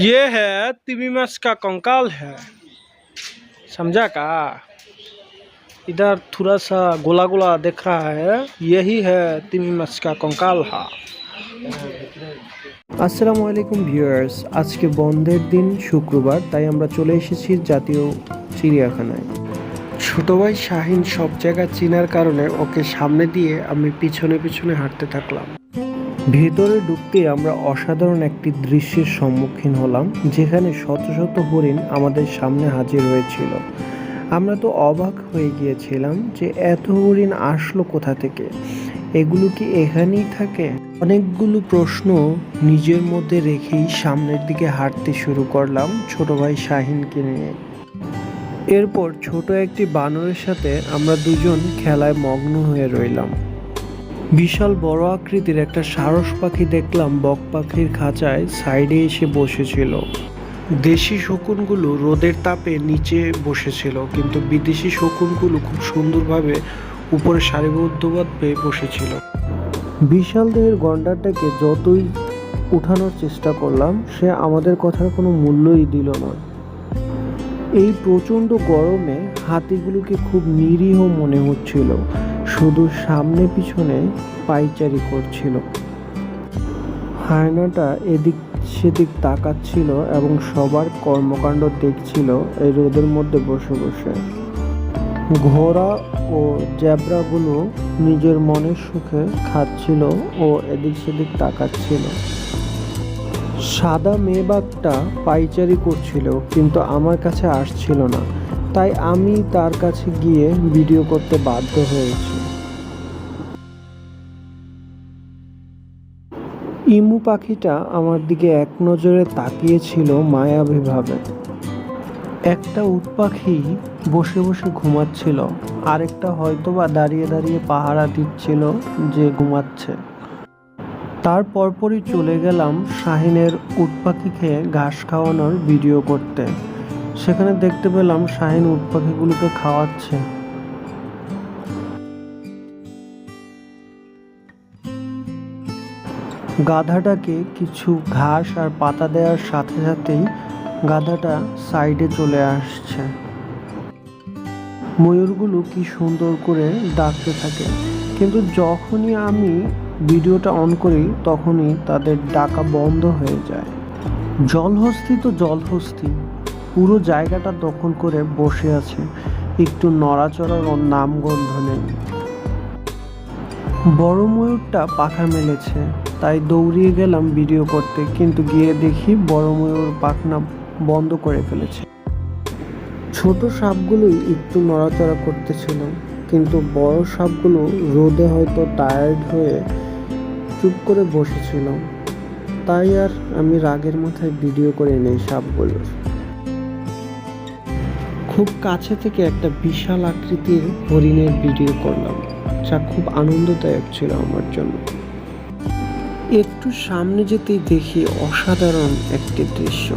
ये है तिमिमस का कंकाल है समझा का इधर थोड़ा सा गोला गोला दिख रहा है यही है तिमिमस का कंकाल है আসসালামু আলাইকুম ভিউয়ার্স আজকে বন্ধের দিন শুক্রবার তাই আমরা চলে এসেছি জাতীয় চিড়িয়াখানায় ছোট ভাই শাহিন সব জায়গা চেনার কারণে ওকে সামনে দিয়ে আমি পিছনে পিছনে হাঁটতে থাকলাম ভেতরে ঢুকতে আমরা অসাধারণ একটি দৃশ্যের সম্মুখীন হলাম, যেখানে শত শত হরিণ আমাদের সামনে হাজির হয়েছিল। আমরা তো অবাক হয়ে গিয়েছিলাম যে এত হরিণ আসলো কোথা থেকে? এগুলো কি এখানেই থাকে? অনেকগুলো প্রশ্ন নিজের মধ্যে রেখেই সামনের দিকে হাঁটতে শুরু করলাম ছোট ভাই শাহিনকে নিয়ে। এরপর ছোট একটি বানরের সাথে আমরা দুজন খেলায় মগ্ন হয়ে রইলাম। বিশাল বড় আকৃতির একটা সারস পাখি দেখলাম বক পাখির খাঁচায়, সাইডে এসে বসেছিল। দেশি শকুনগুলো রোদের তাপে নিচে বসেছিল, কিন্তু বিদেশি শকুনগুলো খুব সুন্দরভাবে উপরে সারিবদ্ধভাবে বসেছিল। বিশাল দেহের গন্ডারটাকে যতই উঠানোর চেষ্টা করলাম, সে আমাদের কথার কোনো মূল্যই দিল না। এই প্রচণ্ড গরমে হাতিগুলোকে খুব নিরীহ মনে হচ্ছিল। শুধু সামনে পিছনে পাইচারি করছিল। হায়নাটা এদিক সেদিক তাকাচ্ছিল এবং সবার কর্মকাণ্ড দেখছিল এই রোদের মধ্যে বসে বসে। ঘোড়া ও জ্যাবরাগুলো নিজের মনের সুখে খাচ্ছিল ও এদিক সেদিক তাকাচ্ছিল। সাদা মেয়েবাগটা পাইচারি করছিল, কিন্তু আমার কাছে আসছিল না। তাই আমি তার কাছে গিয়ে ভিডিও করতে বাধ্য হয়েছি। ইমু পাখিটা আমার দিকে এক নজরে তাকিয়েছিল মায়াবীভাবে। একটা উট পাখি বসে বসে ঘুমাচ্ছিল, আরেকটা হয়তোবা দাঁড়িয়ে দাঁড়িয়ে পাহারা দিচ্ছিল যে ঘুমাচ্ছে। তার পরপরই চলে গেলাম শাহিনের উট পাখিকে ঘাস খাওয়ানোর ভিডিও করতে। সেখানে দেখতে পেলাম শাহিন উট পাখিগুলোকে খাওয়াচ্ছে। গাধাটাকে কিছু ঘাস আর পাতা দেওয়ার সাথে সাথেই গাধাটা সাইডে চলে আসছে। ময়ূরগুলো কি সুন্দর করে ডাকতে থাকে। কিন্তু যখনই আমি ভিডিওটা অন করি, তখনই তাদের ডাকা বন্ধ হয়ে যায়। জলহস্তি তো জলহস্তি। পুরো জায়গাটা দখল করে বসে আছে। একটু নড়াচড়ার ও নামগন্ধ নেই। বড় ময়ূরটা পাখা মেলেছে, তাই দৌড়িয়ে গেলাম ভিডিও করতে, কিন্তু গিয়ে দেখি বড় ময়ূর পাখনা বন্ধ করে ফেলেছে। ছোট সাপগুলোই একটু নড়াচড়া করতেছিল, কিন্তু বড় সাপগুলো রোদে হয়তো টায়ার্ড হয়ে চুপ করে বসেছিল। তাই আর আমি রাগের মাথায় ভিডিও করে নেই সাপগুলোর। খুব কাছে থেকে একটা বিশাল আকৃতির হরিণের ভিডিও করলাম, যা খুব আনন্দদায়ক ছিল আমার জন্য। একটু সামনে যেতেই দেখি অসাধারণ একটি দৃশ্য,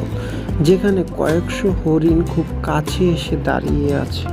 যেখানে কয়েকশো হরিণ খুব কাছে এসে দাঁড়িয়ে আছে।